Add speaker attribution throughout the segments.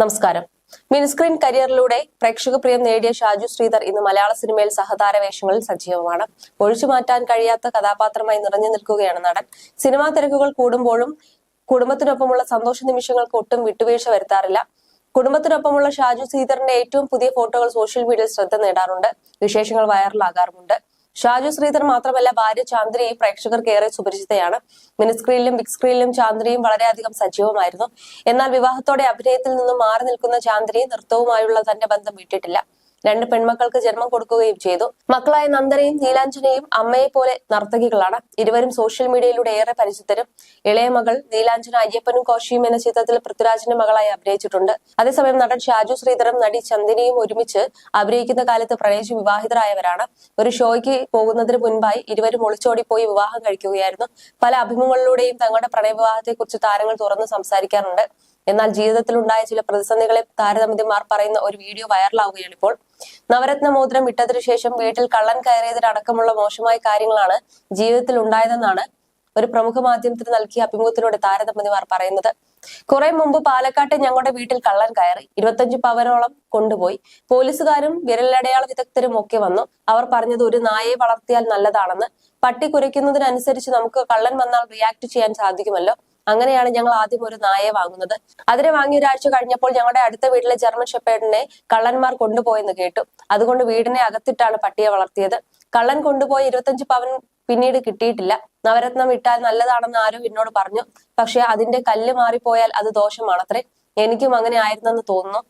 Speaker 1: നമസ്കാരം. മിനിസ്ക്രീൻ കരിയറിലൂടെ പ്രേക്ഷക പ്രിയം നേടിയ ഷാജു ശ്രീധർ ഇന്ന് മലയാള സിനിമയിൽ സഹതാര വേഷങ്ങളിൽ സജീവമാണ്. ഒഴിച്ചു മാറ്റാൻ കഴിയാത്ത കഥാപാത്രമായി നിറഞ്ഞു നിൽക്കുകയാണ് നടൻ. സിനിമാ തിരക്കുകൾ കൂടുമ്പോഴും കുടുംബത്തിനൊപ്പമുള്ള സന്തോഷ നിമിഷങ്ങൾക്ക് ഒട്ടും വിട്ടുവീഴ്ച വരുത്താറില്ല. കുടുംബത്തിനൊപ്പമുള്ള ഷാജു ശ്രീധറിന്റെ ഏറ്റവും പുതിയ ഫോട്ടോകൾ സോഷ്യൽ മീഡിയയിൽ ശ്രദ്ധ നേടാറുണ്ട്. വിശേഷങ്ങൾ വൈറലാകാറുമുണ്ട്. ഷാജു ശ്രീധർ മാത്രമല്ല ഭാര്യ ചാന്ദ്രയും പ്രേക്ഷകർക്ക് ഏറെ സുപരിചിതയാണ്. മിനിസ്ക്രീനിലും ബിഗ് സ്ക്രീനിലും ചാന്ദ്രിയും വളരെയധികം സജീവമായിരുന്നു. എന്നാൽ വിവാഹത്തോടെ അഭിനയത്തിൽ നിന്നും മാറി നിൽക്കുന്ന ചാന്ദ്രി നൃത്തവുമായുള്ള തന്റെ ബന്ധം വിട്ടിട്ടില്ല. രണ്ട് പെൺമക്കൾക്ക് ജന്മം കൊടുക്കുകയും ചെയ്തു. മക്കളായ നന്ദനയും നീലാഞ്ജനയും അമ്മയെ പോലെ നർത്തകികളാണ്. ഇരുവരും സോഷ്യൽ മീഡിയയിലൂടെ ഏറെ പരിചിതരും. ഇളയ മകൾ നീലാഞ്ജന അയ്യപ്പനും കോശിയും എന്ന ചിത്രത്തിൽ പൃഥ്വിരാജിന്റെ മകളായി അഭിനയിച്ചിട്ടുണ്ട്. അതേസമയം നടൻ ഷാജു ശ്രീധരൻ നടി ചന്ദിനിയും ഒരുമിച്ച് അഭിനയിക്കുന്ന കാലത്ത് പ്രണയിച്ച് വിവാഹിതരായവരാണ്. ഒരു ഷോയ്ക്ക് പോകുന്നതിന് മുൻപായി ഇരുവരും ഒളിച്ചോടിപ്പോയി വിവാഹം കഴിക്കുകയായിരുന്നു. പല അഭിമുഖങ്ങളിലൂടെയും തങ്ങളുടെ പ്രണയവിവാഹത്തെക്കുറിച്ച് താരങ്ങൾ തുറന്ന് സംസാരിക്കാറുണ്ട്. എന്നാൽ ജീവിതത്തിൽ ഉണ്ടായ ചില പ്രതിസന്ധികളെ താരതമ്യമാർ പറയുന്ന ഒരു വീഡിയോ വൈറലാവുകയാണ് ഇപ്പോൾ. നവരത്ന മോതിരം ഇട്ടതിനു ശേഷം വീട്ടിൽ കള്ളൻ കയറിയതിനടക്കമുള്ള മോശമായ കാര്യങ്ങളാണ് ജീവിതത്തിൽ ഉണ്ടായതെന്നാണ് ഒരു പ്രമുഖ മാധ്യമത്തിന് നൽകിയ അഭിമുഖത്തിലൂടെ താരതമ്യമാർ പറയുന്നത്. കുറെ മുമ്പ് പാലക്കാട്ടെ ഞങ്ങളുടെ വീട്ടിൽ കള്ളൻ കയറി ഇരുപത്തഞ്ച് പവനോളം കൊണ്ടുപോയി. പോലീസുകാരും വിരലടയാള വിദഗ്ധരും ഒക്കെ വന്നു. അവർ പറഞ്ഞത് ഒരു നായയെ വളർത്തിയാൽ നല്ലതാണെന്ന്. പട്ടി കുരയ്ക്കുന്നതിനനുസരിച്ച് നമുക്ക് കള്ളൻ വന്നാൽ റിയാക്ട് ചെയ്യാൻ സാധിക്കുമല്ലോ. അങ്ങനെയാണ് ഞങ്ങൾ ആദ്യം ഒരു നായയെ വാങ്ങുന്നത്. അതിനെ വാങ്ങി ഒരാഴ്ച കഴിഞ്ഞപ്പോൾ ഞങ്ങളുടെ അടുത്ത വീട്ടിലെ ജർമ്മൻ ഷെപ്പേഡിനെ കള്ളന്മാർ കൊണ്ടുപോയെന്ന് കേട്ടു. അതുകൊണ്ട് വീടിനെ അകത്തിട്ടാണ് പട്ടിയെ വളർത്തിയത്. കള്ളൻ കൊണ്ടുപോയി ഇരുപത്തഞ്ച് പവൻ പിന്നീട് കിട്ടിയിട്ടില്ല. നവരത്നം ഇട്ടാൽ നല്ലതാണെന്ന് ആരോ എന്നോട് പറഞ്ഞു. പക്ഷെ അതിന്റെ കല്ല് മാറിപ്പോയാൽ അത് ദോഷമാണത്രേ. എനിക്കും അങ്ങനെ ആയിരുന്നെന്ന് തോന്നുന്നു.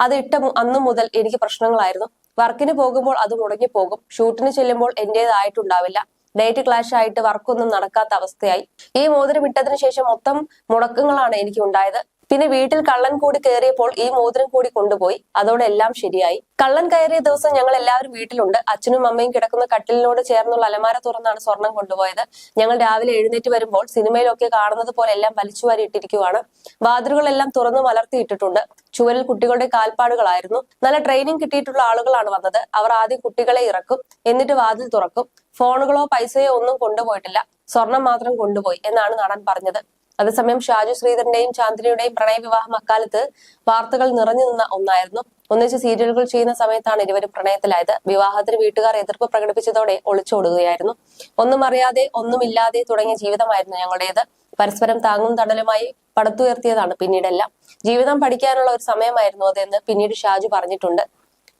Speaker 1: അത് ഇട്ട അന്നു മുതൽ എനിക്ക് പ്രശ്നങ്ങളായിരുന്നു. വർക്കിന് പോകുമ്പോൾ അത് മുടങ്ങിപ്പോകും. ഷൂട്ടിന് ചെല്ലുമ്പോൾ എന്റേതായിട്ടുണ്ടാവില്ല. ഡേറ്റ് ക്ലാഷ് ആയിട്ട് വർക്കൊന്നും നടക്കാത്ത അവസ്ഥയായി. ഈ മോതിരം ഇട്ടതിനു ശേഷം മൊത്തം മുടക്കങ്ങളാണ് എനിക്ക് ഉണ്ടായത് പിന്നെ വീട്ടിൽ കള്ളൻ കൂടി കയറിയപ്പോൾ ഈ മോതിരം കൂടി കൊണ്ടുപോയി. അതോടെ എല്ലാം ശരിയായി. കള്ളൻ കയറിയ ദിവസം ഞങ്ങൾ എല്ലാവരും വീട്ടിലുണ്ട്. അച്ഛനും അമ്മയും കിടക്കുന്ന കട്ടിലിനോട് ചേർന്നുള്ള അലമാര തുറന്നാണ് സ്വർണം കൊണ്ടുപോയത്. ഞങ്ങൾ രാവിലെ എഴുന്നേറ്റ് വരുമ്പോൾ സിനിമയിലൊക്കെ കാണുന്നത് പോലെ എല്ലാം വലിച്ചു വാരി ഇട്ടിരിക്കുവാണ്. വാതിലുകളെല്ലാം തുറന്നു മലർത്തിയിട്ടിട്ടുണ്ട് ചുവരിൽ കുട്ടികളുടെ കാൽപ്പാടുകളായിരുന്നു. നല്ല ട്രെയിനിങ് കിട്ടിയിട്ടുള്ള ആളുകളാണ് വന്നത്. അവർ ആദ്യം കുട്ടികളെ ഇറക്കും എന്നിട്ട് വാതിൽ തുറക്കും. ഫോണുകളോ പൈസയോ ഒന്നും കൊണ്ടുപോയിട്ടില്ല. സ്വർണം മാത്രം കൊണ്ടുപോയി എന്നാണ് നടൻ പറഞ്ഞത്. അതേസമയം ഷാജു ശ്രീധരന്റെയും ചാന്ദ്രയുടെയും പ്രണയവിവാഹം അക്കാലത്ത് വാർത്തകൾ നിറഞ്ഞു നിന്ന ഒന്നായിരുന്നു. ഒന്നിച്ച് സീരിയലുകൾ ചെയ്യുന്ന സമയത്താണ് ഇരുവരും പ്രണയത്തിലായത്. വിവാഹത്തിന് വീട്ടുകാർ എതിർപ്പ് പ്രകടിപ്പിച്ചതോടെ ഒളിച്ചോടുകയായിരുന്നു. ഒന്നും അറിയാതെ ഒന്നുമില്ലാതെ തുടങ്ങിയ ജീവിതമായിരുന്നു ഞങ്ങളുടേത്. പരസ്പരം താങ്ങും തണലുമായി പടുത്തുയർത്തിയതാണ് പിന്നീടെല്ലാം. ജീവിതം പഠിക്കാനുള്ള ഒരു സമയമായിരുന്നു അതെന്ന് പിന്നീട് ഷാജു പറഞ്ഞിട്ടുണ്ട്.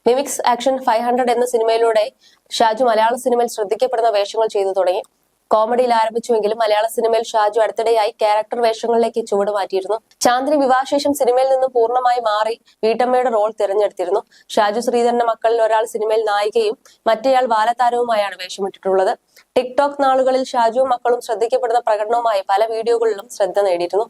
Speaker 1: മിമിക്സ് ആക്ഷൻ ഫൈവ് ഹൺഡ്രഡ് എന്ന സിനിമയിലൂടെ ഷാജു മലയാള സിനിമയിൽ ശ്രദ്ധിക്കപ്പെടുന്ന വേഷങ്ങൾ ചെയ്തു തുടങ്ങി. കോമഡിയിൽ ആരംഭിച്ചുവെങ്കിലും മലയാള സിനിമയിൽ ഷാജു അടുത്തിടെയായി ക്യാരക്ടർ വേഷങ്ങളിലേക്ക് ചുവട് മാറ്റിയിരുന്നു. ചാന്ദിനി വിവാഹശേഷം സിനിമയിൽ നിന്ന് പൂർണമായി മാറി വീട്ടമ്മയുടെ റോൾ തിരഞ്ഞെടുത്തിരുന്നു. ഷാജു ശ്രീധരന്റെ മക്കളിൽ ഒരാൾ സിനിമയിൽ നായികയും മറ്റേയാൾ ബാലതാരവുമായാണ് വേഷമിട്ടിട്ടുള്ളത്. ടിക്ടോക്ക് നാളുകളിൽ ഷാജുവും മക്കളും ശ്രദ്ധിക്കപ്പെടുന്ന പ്രകടനവുമായി പല വീഡിയോകളിലും ശ്രദ്ധ നേടിയിരുന്നു.